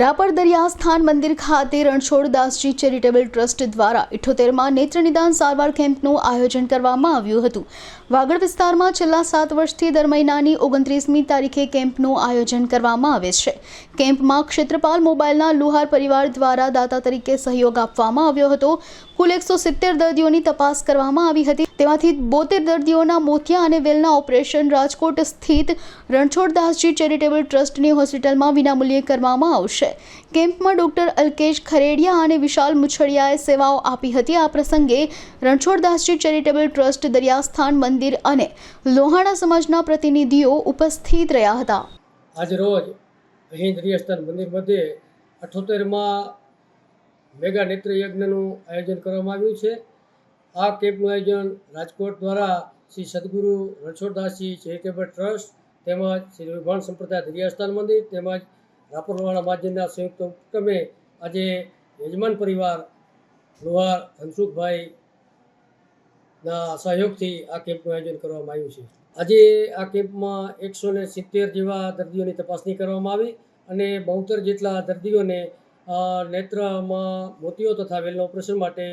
રાપર દરિયા સ્થાન મંદિર ખાતે રણછોડદાસજી ચેરિટેબલ ટ્રસ્ટ દ્વારા ઇઠોતેરમાં નેત્ર નિદાન સારવાર કેમ્પનું આયોજન કરવામાં આવ્યું હતું. વાગડ વિસ્તારમાં છેલ્લા સાત વર્ષથી દર મહિનાની ઓગણત્રીસમી તારીખે કેમ્પનું આયોજન કરવામાં આવે છે. કેમ્પમાં ક્ષેત્રપાલ મોબાઈલના લુહાર પરિવાર દ્વારા દાતા તરીકે સહયોગ આપવામાં આવ્યો હતો. કુલ એકસો સિત્તેર દર્દીઓની તપાસ કરવામાં આવી હતી. તેમાંથી બોતેર દર્દીઓના મોતિયા અને વેલના ઓપરેશન રાજકોટ સ્થિત રણછોડદાસજી ચેરિટેબલ ટ્રસ્ટની હોસ્પિટલમાં વિનામૂલ્યે કરવામાં આવશે. કેમ્પમાં ડોક્ટર અલ્કેશ ખરેડિયા અને વિશાલ મુછડિયાએ સેવાઓ આપી હતી. આ પ્રસંગે રણછોડદાસજી ચેરિટેબલ ટ્રસ્ટ, દરિયાસ્થાન મંદિર અને લોહાણા સમાજના પ્રતિનિધિઓ ઉપસ્થિત રહ્યા હતા. આજ રોજ અહીં દરિયાસ્થાન મંદિર મધ્યે અઠોતેરમાં મેગા નેત્ર યજ્ઞનું આયોજન કરવામાં આવ્યું છે. આ કેમ્પનું આયોજન રાજકોટ દ્વારા શ્રી સદગુરુ રણછોડદાસજી ચેરિટેબલ ટ્રસ્ટ તેમજ શ્રી વિભાણ સંપ્રદાય દરિયાસ્થાન મંદિર તેમજ રાપરવાળા મહાજનના સંયુક્ત ઉપક્રમે આજે યજમાન પરિવાર લોહાર હનસુખભાઈના સહયોગથી આ કેમ્પનું આયોજન કરવામાં આવ્યું છે. આજે આ કેમ્પમાં એકસો ને સિત્તેર જેવા દર્દીઓની તપાસણી કરવામાં આવી અને બોતેર જેટલા દર્દીઓને નેત્રમાં મોતીઓ તથા વેલના ઓપરેશન માટે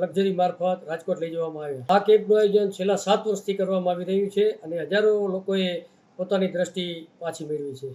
લક્ઝરી મારફત રાજકોટ લઈ જવામાં આવ્યા. આ કેમ્પનું આયોજન છેલ્લા સાત વર્ષથી કરવામાં આવી રહ્યું છે અને હજારો લોકોએ પોતાની દ્રષ્ટિ પાછી મેળવી છે.